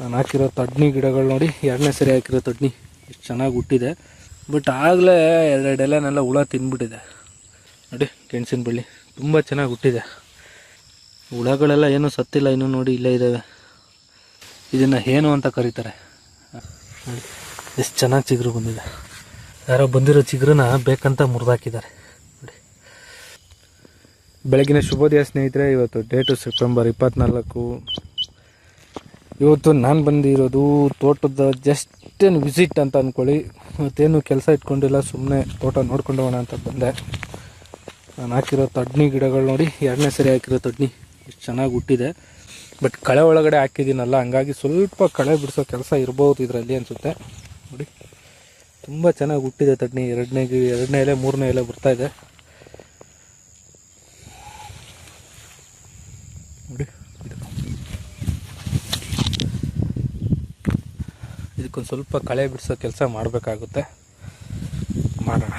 ನಾನು ಹಾಕಿರೋ ತಡ್ನಿ ಗಿಡಗಳು ನೋಡಿ, ಎರಡನೇ ಸರಿ ಹಾಕಿರೋ ತಡ್ನಿ. ಎಷ್ಟು ಚೆನ್ನಾಗಿ ಹುಟ್ಟಿದೆ. ಬಟ್ ಆಗಲೇ ಎರಡೆರಡು ಎಲೆನೆಲ್ಲ ಹುಳ ತಿಂದ್ಬಿಟ್ಟಿದೆ ನೋಡಿ ಗೆಣಸಿನ ಬಳ್ಳಿ. ತುಂಬ ಚೆನ್ನಾಗಿ ಹುಟ್ಟಿದೆ. ಹುಳಗಳೆಲ್ಲ ಏನೂ ಸತ್ತಿಲ್ಲ, ಇನ್ನೂ ನೋಡಿ ಇಲ್ಲೇ ಇದ್ದಾವೆ ಇದನ್ನು ಏನು ಅಂತ ಕರೀತಾರೆ. ನೋಡಿ, ಎಷ್ಟು ಚೆನ್ನಾಗಿ ಚಿಗುರು ಬಂದಿದೆ. ಯಾರೋ ಬಂದಿರೋ ಚಿಗುರನ್ನ ಬೇಕಂತ ಮುರಿದಾಕಿದ್ದಾರೆ. ನೋಡಿ. ಬೆಳಗಿನ ಶುಭೋದಯ ಸ್ನೇಹಿತರೆ, ಇವತ್ತು ಡೇಟು ಸೆಪ್ಟೆಂಬರ್ ಇಪ್ಪತ್ನಾಲ್ಕು. ಇವತ್ತು ನಾನು ಬಂದಿರೋದು ತೋಟದ ಜಸ್ಟ್ ಏನು ವಿಸಿಟ್ ಅಂತ ಅಂದ್ಕೊಳ್ಳಿ ಮತ್ತೇನು ಕೆಲಸ ಇಟ್ಕೊಂಡಿಲ್ಲ ಸುಮ್ಮನೆ ತೋಟ ನೋಡ್ಕೊಂಡು ಹೋಗೋಣ ಅಂತ ಬಂದೆ. ನಾನು ಹಾಕಿರೋ ತಡ್ನಿ ಗಿಡಗಳು ನೋಡಿ, ಎರಡನೇ ಸರಿ ಹಾಕಿರೋ ತಡ್ನಿ. ಎಷ್ಟು ಚೆನ್ನಾಗಿ ಹುಟ್ಟಿದೆ. ಬಟ್ ಕಳೆ ಒಳಗಡೆ ಹಾಕಿದ್ದೀನಲ್ಲ, ಹಂಗಾಗಿ ಸ್ವಲ್ಪ ಕಳೆ ಬಿಡಿಸೋ ಕೆಲಸ ಇರ್ಬೋದು ಇದರಲ್ಲಿ ಅನಿಸುತ್ತೆ. ನೋಡಿ, ತುಂಬ ಚೆನ್ನಾಗಿ ಹುಟ್ಟಿದೆ ತಡ್ನಿ. ಎರಡನೇ ಎರಡನೇ ಎಲೆ, ಮೂರನೇ ಎಲೆ ಬರ್ತಾ ಇದೆ ನೋಡಿ ಇದು ಇದಕ್ಕೊಂದು ಸ್ವಲ್ಪ ಕಳೆ ಬಿಡಿಸೋ ಕೆಲಸ ಮಾಡಬೇಕಾಗುತ್ತೆ. ಮಾಡೋಣ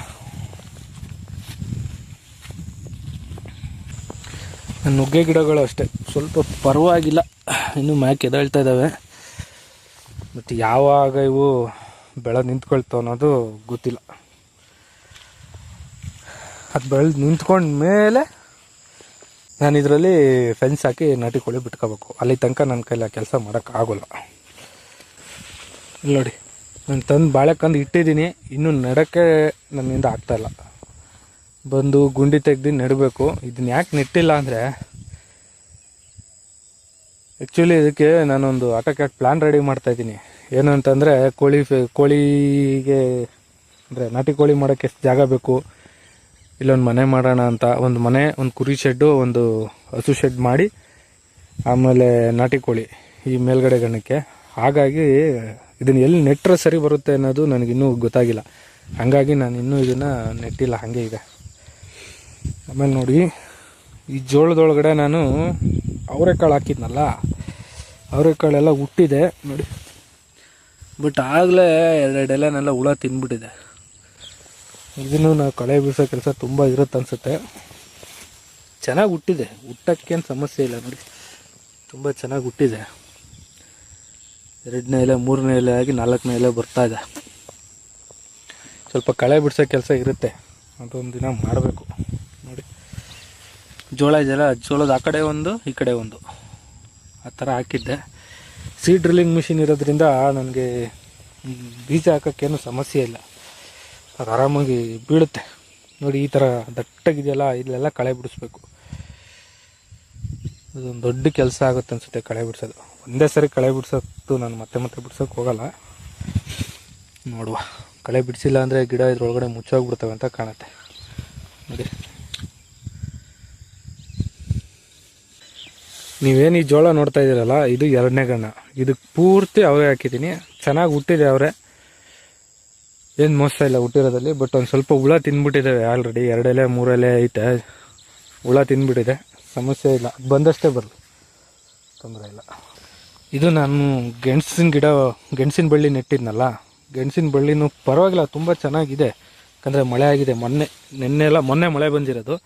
ನುಗ್ಗೆ ಗಿಡಗಳು ಅಷ್ಟೇ. ಸ್ವಲ್ಪ ಪರವಾಗಿಲ್ಲ. ಇನ್ನೂ ಮ್ಯಾಕ್ ಎದಳ್ತಾ ಇದ್ದಾವೆ ಬಟ್ ಯಾವಾಗ ಇವು ಬೆಳೆ ನಿಂತ್ಕೊಳ್ತಾವ ಅನ್ನೋದು ಗೊತ್ತಿಲ್ಲ. ಅದು ಬೆಳೆದು ನಿಂತ್ಕೊಂಡ ಮೇಲೆ ನಾನು ಇದರಲ್ಲಿ ಫೆನ್ಸ್ ಹಾಕಿ ನಾಟಿ ಕೋಳಿ ಬಿಟ್ಕೋಬೇಕು. ಅಲ್ಲಿ ತನಕ ನನ್ನ ಕೈಲಿ ಆ ಕೆಲಸ ಮಾಡೋಕ್ಕಾಗೋಲ್ಲ. ನೋಡಿ. ನಾನು ತಂದು ಬಾಳೆಕಂದು ಇಟ್ಟಿದ್ದೀನಿ. ಇನ್ನೂ ನಡಕ್ಕೆ ನನ್ನಿಂದ ಆಗ್ತಾಯಿಲ್ಲ ಬಂದು ಗುಂಡಿ ತೆಗ್ದು ನೆಡಬೇಕು. ಇದನ್ನ ಯಾಕೆ ನೆಟ್ಟಿಲ್ಲ ಅಂದರೆ ಆ್ಯಕ್ಚುಲಿ ಇದಕ್ಕೆ ನಾನೊಂದು ಆಟೋಕ್ಯಾಟ್ ಪ್ಲ್ಯಾನ್ ರೆಡಿ ಮಾಡ್ತಾಯಿದ್ದೀನಿ ಏನು ಅಂತಂದರೆ, ಕೋಳಿ ಫೆ- ಕೋಳಿಗೆ, ಅಂದರೆ ನಾಟಿ ಕೋಳಿ ಮಾಡೋಕ್ಕೆ ಎಷ್ಟು ಜಾಗ ಬೇಕು, ಇಲ್ಲೊಂದು ಮನೆ ಮಾಡೋಣ ಅಂತ. ಒಂದು ಮನೆ, ಒಂದು ಕುರಿ ಶೆಡ್ಡು, ಒಂದು ಹಸು ಶೆಡ್ ಮಾಡಿ, ಆಮೇಲೆ ನಾಟಿ ಕೋಳಿ ಈ ಮೇಲ್ಗಡೆ ಗಣಕ್ಕೆ. ಹಾಗಾಗಿ ಇದನ್ನು ಎಲ್ಲಿ ನೆಟ್ಟರೆ ಸರಿ ಬರುತ್ತೆ ಅನ್ನೋದು ನನಗಿನ್ನೂ ಗೊತ್ತಾಗಿಲ್ಲ. ಹಾಗಾಗಿ ನಾನು ಇನ್ನೂ ಇದನ್ನು ನೆಟ್ಟಿಲ್ಲ, ಹಾಗೆ ಇದೆ. ಆಮೇಲೆ ನೋಡಿ, ಈ ಜೋಳದೊಳಗಡೆ ನಾನು ಅವರೆಕಾಳು ಹಾಕಿದ್ನಲ್ಲ, ಅವರೆಕಾಳೆಲ್ಲ ಹುಟ್ಟಿದೆ, ನೋಡಿ. ಬಟ್ ಆಗಲೇ ಎರಡು ಎಲೆನೆಲ್ಲ ಹುಳ ತಿಂದ್ಬಿಟ್ಟಿದೆ ಇದನ್ನು ನಾವು ಕಳೆ ಬೀಸೋ ಕೆಲಸ ತುಂಬ ಇರುತ್ತೆ ಅನಿಸುತ್ತೆ. ಚೆನ್ನಾಗಿ ಹುಟ್ಟಿದೆ. ಹುಟ್ಟಕ್ಕೇನು ಸಮಸ್ಯೆ ಇಲ್ಲ ನೋಡಿ. ತುಂಬ ಚೆನ್ನಾಗಿ ಹುಟ್ಟಿದೆ. ಎರಡನೇ ಎಲೆ, ಮೂರನೇ ಎಲೆ ಆಗಿ ನಾಲ್ಕನೇ ಎಲೆ ಬರ್ತಾ ಇದೆ. ಸ್ವಲ್ಪ ಕಳೆ ಬಿಡಿಸೋ ಕೆಲಸ ಇರುತ್ತೆ. ಅದೊಂದು ದಿನ ಮಾಡಬೇಕು. ನೋಡಿ. ಜೋಳ ಇದೆಯಲ್ಲ ಜೋಳದ ಆ ಕಡೆ ಒಂದು, ಈ ಕಡೆ ಒಂದು. ಆ ಥರ ಹಾಕಿದ್ದೆ. ಸೀಡ್ ಡ್ರಿಲ್ಲಿಂಗ್ ಮಿಷಿನ್ ಇರೋದ್ರಿಂದ ನನಗೆ ಬೀಜ ಹಾಕೋಕ್ಕೇನು ಸಮಸ್ಯೆ ಇಲ್ಲ. ಅದು ಆರಾಮಾಗಿ ಬೀಳುತ್ತೆ. ನೋಡಿ, ಈ ಥರ ದಟ್ಟಾಗಿದೆಯಲ್ಲ, ಇಲ್ಲೆಲ್ಲ ಕಳೆ ಬಿಡಿಸ್ಬೇಕು. ಇದೊಂದು ದೊಡ್ಡ ಕೆಲಸ ಆಗುತ್ತೆ ಅನಿಸುತ್ತೆ ಕಳೆ ಬಿಡಿಸೋದು. ಒಂದೇ ಸರಿ ಕಳೆ ಬಿಡಿಸೋದು ನಾನು ಮತ್ತೆ ಮತ್ತೆ ಬಿಡ್ಸೋಕೆ ಹೋಗಲ್ಲ. ನೋಡುವ. ಕಳೆ ಬಿಡಿಸಿಲ್ಲ ಅಂದರೆ ಗಿಡ ಇದ್ರೊಳಗಡೆ ಮುಚ್ಚೋಗ್ಬಿಡ್ತವೆ ಅಂತ ಕಾಣುತ್ತೆ. ನೋಡಿ. ನೀವೇನು ಈ ಜೋಳ ನೋಡ್ತಾ ಇದ್ದೀರಲ್ಲ, ಇದು ಎರಡನೇ ಗಣ್ಣ ಇದಕ್ಕೆ ಪೂರ್ತಿ ಅವರೇ ಹಾಕಿದ್ದೀನಿ. ಚೆನ್ನಾಗಿ ಹುಟ್ಟಿದೆ ಅವರೇ. ಏನು ಮೋಸ ಇಲ್ಲ ಹುಟ್ಟಿರೋದಲ್ಲಿ, ಬಟ್ ಒಂದು ಸ್ವಲ್ಪ ಹುಳ ತಿಂದ್ಬಿಟ್ಟಿದ್ದಾವೆ ಆಲ್ರೆಡಿ ಎರಡೆಲೆ, ಮೂರೆಲೆ ಐತೆ. ಹುಳ ತಿಂದ್ಬಿಟ್ಟಿದೆ ಸಮಸ್ಯೆ ಇಲ್ಲ. ಬಂದಷ್ಟೇ ಬರಲಿ. ತೊಂದರೆ ಇಲ್ಲ. ಇದು ನಾನು ಗೆಣಸಿನ ಗಿಡ, ಗೆಣಸಿನ ಬಳ್ಳಿ ನೆಟ್ಟಿದ್ನಲ್ಲ, ಗೆಣಸಿನ ಬಳ್ಳಿನೂ ಪರವಾಗಿಲ್ಲ, ತುಂಬ ಚೆನ್ನಾಗಿದೆ. ಯಾಕಂದರೆ ಮಳೆ ಆಗಿದೆ, ಮೊನ್ನೆ, ನಿನ್ನೆ ಎಲ್ಲ ಮೊನ್ನೆ ಮಳೆ ಬಂದಿರೋದು.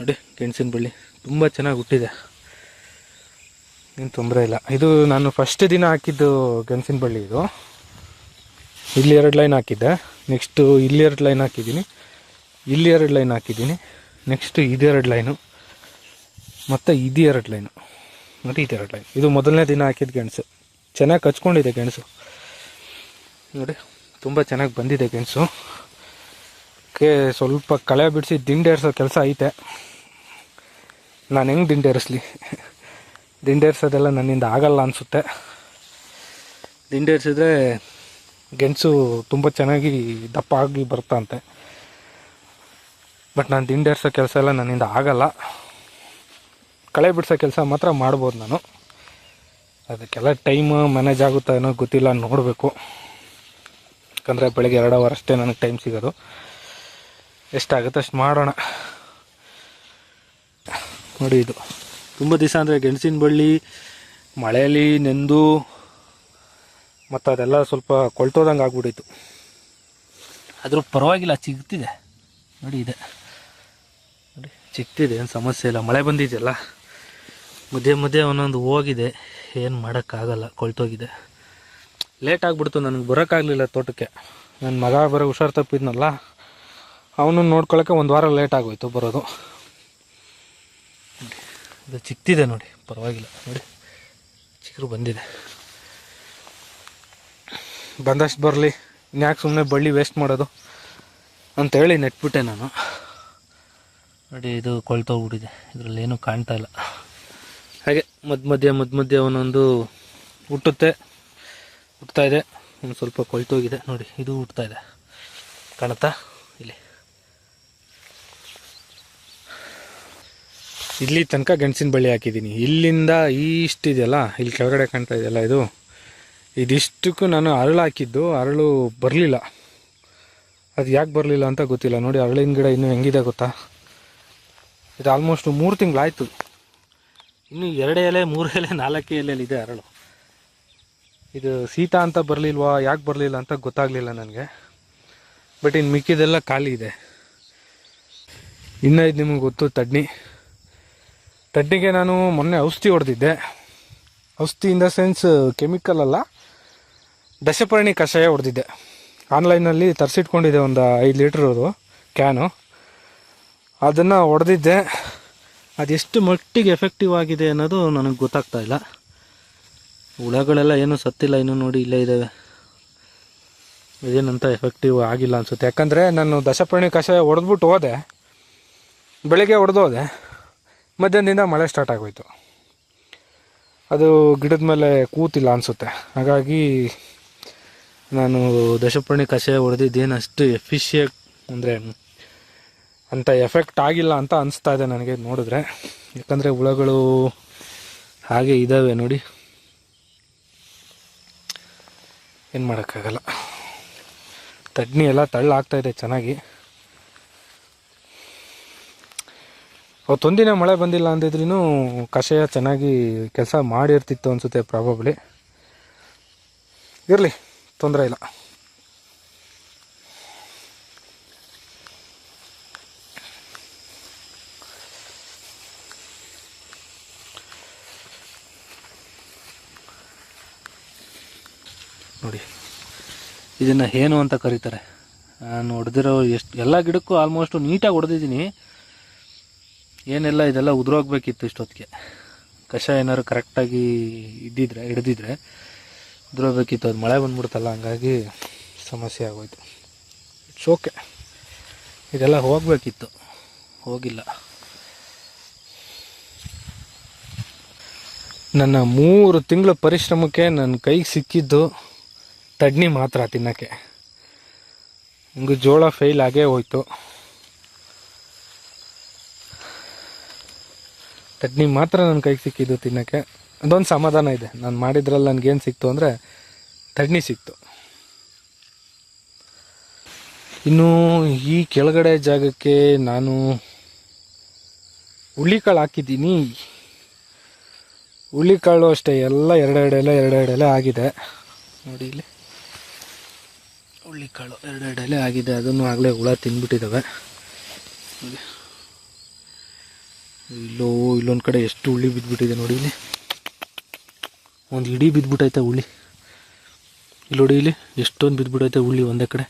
ನೋಡಿ, ಗೆಣಸಿನ ಬಳ್ಳಿ ತುಂಬ ಚೆನ್ನಾಗಿ ಹುಟ್ಟಿದೆ. ಏನು ತೊಂದರೆ ಇಲ್ಲ. ಇದು ನಾನು ಫಸ್ಟ್ ದಿನ ಹಾಕಿದ್ದು ಗೆಣಸಿನ ಬಳ್ಳಿ ಇದು. ಇಲ್ಲಿ ಎರಡು ಲೈನ್ ಹಾಕಿದ್ದೆ. ನೆಕ್ಸ್ಟು ಇಲ್ಲಿ ಎರಡು ಲೈನ್ ಹಾಕಿದ್ದೀನಿ. ಇಲ್ಲಿ ಎರಡು ಲೈನ್ ಹಾಕಿದ್ದೀನಿ. ನೆಕ್ಸ್ಟು ಇದೆರಡು ಲೈನು ಮತ್ತು ಇದು ಎರಡು ಲೈನು ಮತ್ತು ಎರಡು ಲೈನ್ ಇದು ಮೊದಲನೇ ದಿನ ಹಾಕಿದ ಗೆಣಸು. ಚೆನ್ನಾಗಿ ಕಚ್ಕೊಂಡಿದೆ ಗೆಣಸು. ನೋಡಿ, ತುಂಬ ಚೆನ್ನಾಗಿ ಬಂದಿದೆ ಗೆಣಸು. ಕೆ ಸ್ವಲ್ಪ ಕಳೆ ಬಿಡಿಸಿ ದಿಂಡೇರಿಸೋ ಕೆಲಸ ಐತೆ. ನಾನು ಹೆಂಗೆ ದಿಂಡೇರಿಸ್ಲಿ ದಿಂಡೇರಿಸೋದೆಲ್ಲ ನನ್ನಿಂದ ಆಗಲ್ಲ ಅನಿಸುತ್ತೆ. ದಿಂಡೇರಿಸಿದ್ರೆ ಗೆಣಸು ತುಂಬ ಚೆನ್ನಾಗಿ ದಪ್ಪ ಆಗಿ ಬರ್ತಂತೆ ಬಟ್ ನಾನು ದಿಂಡೇರಿಸೋ ಕೆಲಸ ಎಲ್ಲ ನನ್ನಿಂದ ಆಗಲ್ಲ. ಕಳೆ ಬಿಡಿಸೋ ಕೆಲಸ ಮಾತ್ರ ಮಾಡ್ಬೋದು ನಾನು. ಅದಕ್ಕೆಲ್ಲ ಟೈಮ್ ಮ್ಯಾನೇಜ್ ಆಗುತ್ತಾ ಏನೋ ಗೊತ್ತಿಲ್ಲ ನೋಡಬೇಕು. ಯಾಕಂದರೆ ಬೆಳಗ್ಗೆ ಎರಡು ಅವರ್ ಅಷ್ಟೇ ನನಗೆ ಟೈಮ್ ಸಿಗೋದು. ಎಷ್ಟಾಗುತ್ತೆ ಅಷ್ಟು ಮಾಡೋಣ. ನೋಡಿ ಇದು. ತುಂಬ ದಿವಸ ಅಂದರೆ ಗೆಣಸಿನ ಬಳ್ಳಿ ಮಳೆಯಲ್ಲಿ ನೆಂದು ಮತ್ತು ಅದೆಲ್ಲ ಸ್ವಲ್ಪ ಕೊಳ್ತೋದಂಗೆ ಆಗ್ಬಿಟ್ಟಿತ್ತು. ಆದರೂ ಪರವಾಗಿಲ್ಲ ಚಿಗ್ತಿದೆ. ನೋಡಿ ಇದೆ. ನೋಡಿ ಚಿಕ್ತಿದೆ ಏನು ಸಮಸ್ಯೆ ಇಲ್ಲ. ಮಳೆ ಬಂದಿದೆಯಲ್ಲ? ಮಧ್ಯೆ ಮಧ್ಯೆ ಒಂದೊಂದು ಹೋಗಿದೆ. ಏನು ಮಾಡೋಕ್ಕಾಗಲ್ಲ ಕೊಳ್ತೋಗಿದೆ. ಲೇಟ್ ಆಗಿಬಿಡ್ತು ನನಗೆ ಬರೋಕ್ಕಾಗಲಿಲ್ಲ ತೋಟಕ್ಕೆ. ನನ್ನ ಮಗ ಬರೋ ಹುಷಾರು ತಪ್ಪಿದ್ನಲ್ಲ ಅವನು ನೋಡ್ಕೊಳ್ಳೋಕೆ ಒಂದು ವಾರ ಲೇಟ್ ಆಗೋಯ್ತು ಬರೋದು. ಇದು ಚಿಕ್ತಿದೆ ನೋಡಿ ಪರವಾಗಿಲ್ಲ. ನೋಡಿ ಚಿಕ್ಕರು ಬಂದಿದೆ. ಬಂದಷ್ಟು ಬರಲಿ ಇನ್ಯಾಕೆ ಸುಮ್ಮನೆ ಬಳ್ಳಿ ವೇಸ್ಟ್ ಮಾಡೋದು ಅಂತೇಳಿ ನೆಟ್ಬಿಟ್ಟೆ ನಾನು. ನೋಡಿ ಇದು ಕೊಳ್ತೋಗ್ಬಿಟ್ಟಿದೆ. ಇದರಲ್ಲಿ ಏನೂ ಕಾಣ್ತಾ ಇಲ್ಲ. ಹಾಗೆ ಮಧ್ಯ ಮಧ್ಯ ಮಧ್ಯ ಮಧ್ಯೆ ಒಂದೊಂದು ಹುಟ್ಟುತ್ತೆ, ಹುಟ್ತಾ ಇದೆ. ಒಂದು ಸ್ವಲ್ಪ ಕೊಳ್ತೋಗಿದೆ ನೋಡಿ, ಇದು ಹುಟ್ತಾ ಇದೆ. ಕಾಣುತ್ತಾ? ಇಲ್ಲಿ. ಇಲ್ಲಿ ತನಕ ಗೆಣಸಿನ ಬಳ್ಳಿ ಹಾಕಿದ್ದೀನಿ. ಇಲ್ಲಿಂದ ಇಷ್ಟಿದೆಯಲ್ಲ ಇಲ್ಲಿ ಕೆಳಗಡೆ ಕಾಣ್ತಾ ಇದೆಯಲ್ಲ ಇದು? ಇದಿಷ್ಟಕ್ಕೂ ನಾನು ಅರಳು ಹಾಕಿದ್ದು, ಅರಳು ಬರಲಿಲ್ಲ. ಅದು ಯಾಕೆ ಬರಲಿಲ್ಲ ಅಂತ ಗೊತ್ತಿಲ್ಲ. ನೋಡಿ, ಅರಳಿನ ಗಿಡ ಇನ್ನೂ ಹೆಂಗಿದೆ ಗೊತ್ತಾ? ಇದು ಆಲ್ಮೋಸ್ಟ್ ಮೂರು ತಿಂಗಳಾಯಿತು. ಇನ್ನು ಎರಡು ಎಲೆ, ಮೂರು ಎಲೆ, ನಾಲ್ಕು ಎಲೆಯಲ್ಲಿ ಇದೆ ಅರಳು. ಇದು ಶೀತ ಅಂತ ಬರಲಿಲ್ವಾ, ಯಾಕೆ ಬರಲಿಲ್ಲ ಅಂತ ಗೊತ್ತಾಗಲಿಲ್ಲ ನನಗೆ. ಬಟ್ ಇನ್ನು ಮಿಕ್ಕಿದೆಲ್ಲ ಖಾಲಿ ಇದೆ. ಇನ್ನೂ ಇದು ನಿಮಗೆ ಗೊತ್ತು, ತಡ್ನಿ. ತಡ್ನಿಗೆ ನಾನು ಮೊನ್ನೆ ಔಷಧಿ ಹೊಡೆದಿದ್ದೆ. ಔಷಧಿ ಇನ್ ದ ಸೆನ್ಸ್ ಕೆಮಿಕಲ್ ಅಲ್ಲ, ದಶಪರ್ಣಿ ಕಷಾಯ ಹೊಡೆದಿದ್ದೆ. ಆನ್ಲೈನಲ್ಲಿ ತರಿಸಿಟ್ಕೊಂಡಿದ್ದೆ ಒಂದು ಐದು ಅದು, ಕ್ಯಾನು. ಅದನ್ನು ಹೊಡೆದಿದ್ದೆ. ಅದೆಷ್ಟು ಮಟ್ಟಿಗೆ ಎಫೆಕ್ಟಿವ್ ಆಗಿದೆ ಅನ್ನೋದು ನನಗೆ ಗೊತ್ತಾಗ್ತಾ ಇಲ್ಲ. ಹುಳಗಳೆಲ್ಲ ಏನೂ ಸತ್ತಿಲ್ಲ, ಇನ್ನೂ ನೋಡಿ ಇಲ್ಲೇ ಇದ್ದಾವೆ. ಇದೇನಂತ ಎಫೆಕ್ಟಿವ್ ಆಗಿಲ್ಲ ಅನಿಸುತ್ತೆ. ಯಾಕಂದರೆ ನಾನು ದಶಪರ್ಣಿ ಕಷಾಯ ಹೊಡೆದ್ಬಿಟ್ಟು ಹೋದೆ. ಬೆಳಗ್ಗೆ ಹೊಡೆದು ಹೋದೆ. ಮಧ್ಯಾಹ್ನದಿಂದ ಮಳೆ ಸ್ಟಾರ್ಟ್ ಆಗೋಯ್ತು. ಅದು ಗಿಡದ ಮೇಲೆ ಕೂತಿಲ್ಲ ಅನಿಸುತ್ತೆ. ಹಾಗಾಗಿ ನಾನು ದಶಪರ್ಣಿ ಕಷಾಯ ಹೊಡೆದಿದ್ದೇನು ಅಷ್ಟು ಎಫಿಷಿಯಂಟ್ ಅಂದರೆ ಅಂಥ ಎಫೆಕ್ಟ್ ಆಗಿಲ್ಲ ಅಂತ ಅನಿಸ್ತಾ ಇದೆ ನನಗೆ ನೋಡಿದ್ರೆ. ಯಾಕಂದರೆ ಹುಳಗಳು ಹಾಗೆ ಇದ್ದಾವೆ ನೋಡಿ. ಏನು ಮಾಡೋಕ್ಕಾಗಲ್ಲ. ತಡ್ನಿ ಎಲ್ಲ ತಳ್ಳಾಗ್ತಾ ಇದೆ ಚೆನ್ನಾಗಿ. ಅವತ್ತೊಂದಿನ ಮಳೆ ಬಂದಿಲ್ಲ ಅಂದಿದ್ರೂ ಕಷಾಯ ಚೆನ್ನಾಗಿ ಕೆಲಸ ಮಾಡಿರ್ತಿತ್ತು ಅನಿಸುತ್ತೆ ಪ್ರಾಬಬ್ಲಿ ಇರಲಿ, ತೊಂದರೆ ಇಲ್ಲ. ನೋಡಿ. ಇದನ್ನು ಏನು ಅಂತ ಕರೀತಾರೆ. ನಾನು ಹೊಡೆದಿರೋ ಎಷ್ಟು ಎಲ್ಲ ಗಿಡಕ್ಕೂ ಆಲ್ಮೋಸ್ಟ್ ನೀಟಾಗಿ ಹೊಡೆದಿದ್ದೀನಿ ಏನೆಲ್ಲ ಇದೆಲ್ಲ ಉದುರೋಗ್ಬೇಕಿತ್ತು ಇಷ್ಟೊತ್ತಿಗೆ. ಕಷಾಯ ಏನಾದ್ರು ಕರೆಕ್ಟಾಗಿ ಇದ್ದಿದ್ರೆ, ಹಿಡ್ದಿದ್ರೆ ಉದುರೋಗ್ಬೇಕಿತ್ತು. ಅದು ಮಳೆ ಬಂದ್ಬಿಡ್ತಲ್ಲ, ಹಂಗಾಗಿ ಸಮಸ್ಯೆ ಆಗೋಯ್ತು. ಇಟ್ಸ್ ಓಕೆ ಇದೆಲ್ಲ ಹೋಗಬೇಕಿತ್ತು. ಹೋಗಿಲ್ಲ. ನನ್ನ ಮೂರು ತಿಂಗಳ ಪರಿಶ್ರಮಕ್ಕೆ ನನ್ನ ಕೈಗೆ ಸಿಕ್ಕಿದ್ದು ತಡ್ನಿ ಮಾತ್ರ ತಿನ್ನೋಕ್ಕೆ. ಹಿಂಗೆ ಜೋಳ ಫೇಲ್ ಆಗೇ ಹೋಯ್ತು. ತಡ್ನಿ ಮಾತ್ರ ನನ್ನ ಕೈಗೆ ಸಿಕ್ಕಿದ್ದು ತಿನ್ನೋಕ್ಕೆ. ಅದೊಂದು ಸಮಾಧಾನ ಇದೆ. ನಾನು ಮಾಡಿದ್ರಲ್ಲಿ ನನಗೇನು ಸಿಕ್ತು ಅಂದರೆ ತಡ್ನಿ ಸಿಕ್ತು. ಇನ್ನು ಈ ಕೆಳಗಡೆ ಜಾಗಕ್ಕೆ ನಾನು ಹುಳ್ಳಿಕಾಳು ಹಾಕಿದ್ದೀನಿ. ಹುಳ್ಳಿಕಾಳು ಅಷ್ಟೇ, ಎಲ್ಲ ಎರಡೆರಡೆಲ್ಲ ಎರಡೆರಡೆಲ್ಲ ಆಗಿದೆ. ನೋಡಿ ಇಲ್ಲಿ. ಹುಳ್ಳಿಕಾಳು ಎರಡೆರಡೆಲೆ ಆಗಿದೆ ಅದನ್ನು ಆಗಲೇ ಹುಳ ತಿಂದ್ಬಿಟ್ಟಿದ್ದಾವೆ ಇಲ್ಲೋ ಇಲ್ಲೊಂದು ಕಡೆ ಎಷ್ಟು ಹುಳಿ ಬಿದ್ದುಬಿಟ್ಟಿದೆ ನೋಡಿ ಇಲ್ಲಿ. ಒಂದು ಇಡೀ ಬಿದ್ದುಬಿಟ್ಟೈತೆ ಹುಳಿ. ಇಲ್ಲಿ ನೋಡಿ ಇಲ್ಲಿ ಎಷ್ಟೊಂದು ಬಿದ್ದುಬಿಟ್ಟೈತೆ ಹುಳಿ ಒಂದೇ ಕಡೆ.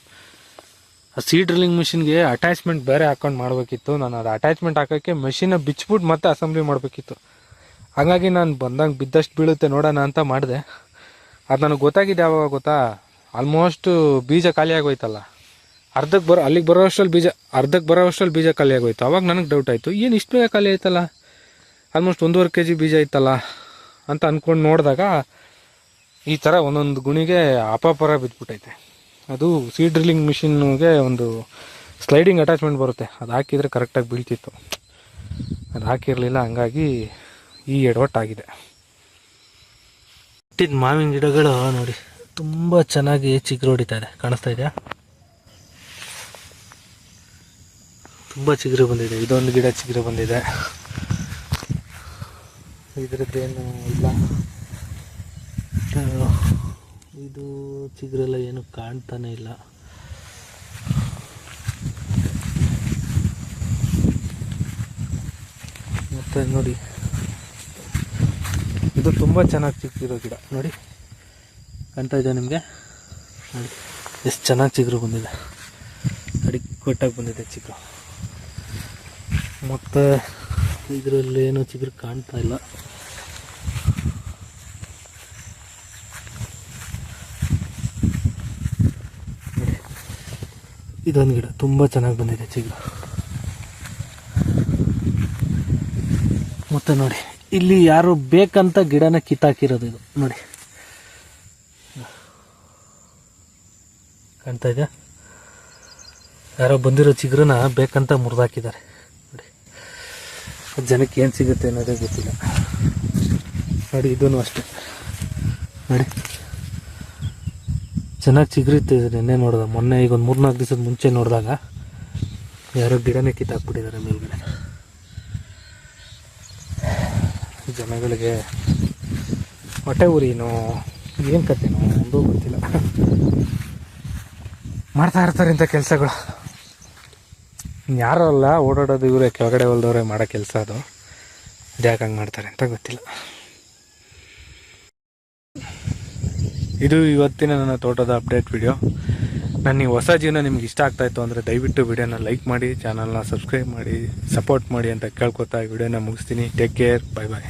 ಆ ಸೀ ಡ್ರಿಲ್ಲಿಂಗ್ ಮಿಷಿನ್ಗೆ ಅಟ್ಯಾಚ್ಮೆಂಟ್ ಬೇರೆ ಹಾಕೊಂಡು ಮಾಡಬೇಕಿತ್ತು. ನಾನು ಅದು ಅಟ್ಯಾಚ್ಮೆಂಟ್ ಹಾಕೋಕ್ಕೆ ಮೆಷಿನ ಬಿಚ್ಬಿಟ್ಟು ಮತ್ತೆ ಅಸೆಂಬ್ಲಿ ಮಾಡಬೇಕಿತ್ತು. ಹಾಗಾಗಿ ನಾನು ಬಂದಂಗೆ ಬಿದ್ದಷ್ಟು ಬೀಳುತ್ತೆ ನೋಡೋಣ ಅಂತ ಮಾಡಿದೆ. ಅದು ನನಗೆ ಗೊತ್ತಾಗಿದೆ ಯಾವಾಗ ಗೊತ್ತಾ? ಆಲ್ಮೋಸ್ಟ್ ಬೀಜ ಖಾಲಿ ಆಗೋಯ್ತಲ್ಲ. ಅರ್ಧಕ್ಕೆ ಬರೋ, ಅಲ್ಲಿಗೆ ಬರೋ ಅಷ್ಟ್ರಲ್ಲಿ ಬೀಜ ಅರ್ಧಕ್ಕೆ ಬರೋ ಅಷ್ಟ್ರಲ್ಲಿ ಬೀಜ ಖಾಲಿ ಆಗೋಯ್ತು. ಅವಾಗ ನನಗೆ ಡೌಟ್ ಆಯಿತು, ಏನು ಇಷ್ಟು ಬೇಗ ಖಾಲಿ ಆಯ್ತಲ್ಲ? ಆಲ್ಮೋಸ್ಟ್ ಒಂದೂವರೆ ಕೆ ಜಿ ಬೀಜ ಇತ್ತಲ್ಲ ಅಂತ ಅಂದ್ಕೊಂಡು ನೋಡಿದಾಗ ಈ ಥರ ಒಂದೊಂದು ಗುಣಿಗೆ ಅಪಾಪರ ಬಿದ್ದುಬಿಟ್ಟೈತೆ ಅದು ಸೀಡ್ ಡ್ರಿಲ್ಲಿಂಗ್ ಮಿಷಿನ್ಗೆ ಒಂದು ಸ್ಲೈಡಿಂಗ್ ಅಟ್ಯಾಚ್ಮೆಂಟ್ ಬರುತ್ತೆ. ಅದು ಹಾಕಿದರೆ ಕರೆಕ್ಟಾಗಿ ಬೀಳ್ತಿತ್ತು. ಅದು ಹಾಕಿರಲಿಲ್ಲ, ಹಂಗಾಗಿ ಈ ಎಡವಟ್ಟಾಗಿದೆ. ಹುಟ್ಟಿದ ಮಾವಿನ ಗಿಡಗಳು ನೋಡಿ. ತುಂಬ ಚೆನ್ನಾಗಿ ಚಿಗುರು ಹೊಡಿತಾ ಇದೆ, ಕಾಣಿಸ್ತಾ ಇದೆಯಾ? ತುಂಬ ಚಿಗುರು ಬಂದಿದೆ, ಇದೊಂದು ಗಿಡ ಚಿಗುರು ಬಂದಿದೆ. ಇದರದ್ದೇನು ಇಲ್ಲ. ಇದು ಚಿಗುರೆಲ್ಲ ಏನು ಕಾಣ್ತಾನೆ ಇಲ್ಲ. ಮತ್ತೆ ನೋಡಿ. ಇದು ತುಂಬ ಚೆನ್ನಾಗಿ ಚಿಕ್ಕಿರೋ ಗಿಡ, ನೋಡಿ. ಕಾಣ್ತಾ ಇದೆ ನಿಮಗೆ? ನೋಡಿ, ಎಷ್ಟು ಚೆನ್ನಾಗಿ ಚಿಗುರು ಬಂದಿದೆ. ಅಡಿಕೊಟ್ಟಾಗಿ ಬಂದಿದೆ ಚಿಗುರು. ಮತ್ತು ಇದರಲ್ಲಿ ಏನು ಚಿಗುರು ಕಾಣ್ತಾ ಇಲ್ಲ. ಇದೊಂದು ಗಿಡ, ತುಂಬ ಚೆನ್ನಾಗಿ ಬಂದಿದೆ ಚಿಗುರು. ಮತ್ತೆ ನೋಡಿ, ಇಲ್ಲಿ ಯಾರು ಬೇಕಂತ ಗಿಡನ ಕಿತ್ತಾಕಿರೋದು ಇದು. ನೋಡಿ. ಕಾಣ್ತಾ ಇದೆ. ಯಾರೋ ಬಂದಿರೋ ಚಿಗುರನ್ನ ಬೇಕಂತ ಮುರಿದಾಕಿದ್ದಾರೆ. ನೋಡಿ. ಜನಕ್ಕೆ ಏನು ಸಿಗುತ್ತೆ ಅನ್ನೋದೇ ಗೊತ್ತಿಲ್ಲ. ನೋಡಿ ಇದೂ ಅಷ್ಟೇ. ನೋಡಿ. ಚೆನ್ನಾಗಿ ಚಿಗುರಿತ್ತು ನಿನ್ನೆ ನೋಡಿದೆ. ಮೊನ್ನೆ ಈಗ ಒಂದು ಮೂರ್ನಾಲ್ಕು ದಿವಸದ ಮುಂಚೆ ನೋಡಿದಾಗ ಯಾರೋ ಗಿಡನೇ ಕಿತ್ತಾಕ್ಬಿಟ್ಟಿದ್ದಾರೆ ಮೇಲ್ಗಡೆ. ಜನಗಳಿಗೆ ಹೊಟ್ಟೆ ಉರಿನೋ ಏನು ಕತೆನೋ ಒಂದು ಗೊತ್ತಿಲ್ಲ. ಮಾಡ್ತಾ ಇರ್ತಾರೆ ಇಂಥ ಕೆಲಸಗಳು. ಯಾರೂ ಅಲ್ಲ, ಓಡಾಡೋದು ಇವರೇ ಕೆಳಗಡೆ ಹೊಲ್ದವ್ರೆ ಮಾಡೋ ಕೆಲಸ ಅದು. ಯಾಕೆ ಹಂಗೆ ಮಾಡ್ತಾರೆ ಅಂತ ಗೊತ್ತಿಲ್ಲ. ಇದು ಇವತ್ತಿನ ನನ್ನ ತೋಟದ ಅಪ್ಡೇಟ್ ವಿಡಿಯೋ. ನನ್ನ ಈ ಹೊಸ ಜೀವನ ನಿಮ್ಗೆ ಇಷ್ಟ ಆಗ್ತಾಯಿತ್ತು ಅಂದರೆ ದಯವಿಟ್ಟು ವಿಡಿಯೋನ ಲೈಕ್ ಮಾಡಿ ಚಾನಲ್ನ ಸಬ್ಸ್ಕ್ರೈಬ್ ಮಾಡಿ ಸಪೋರ್ಟ್ ಮಾಡಿ ಅಂತ ಕೇಳ್ಕೊತಾ ಈ ವಿಡಿಯೋನ ಮುಗಿಸ್ತೀನಿ. ಟೇಕ್ ಕೇರ್ ಬಾಯ್ ಬಾಯ್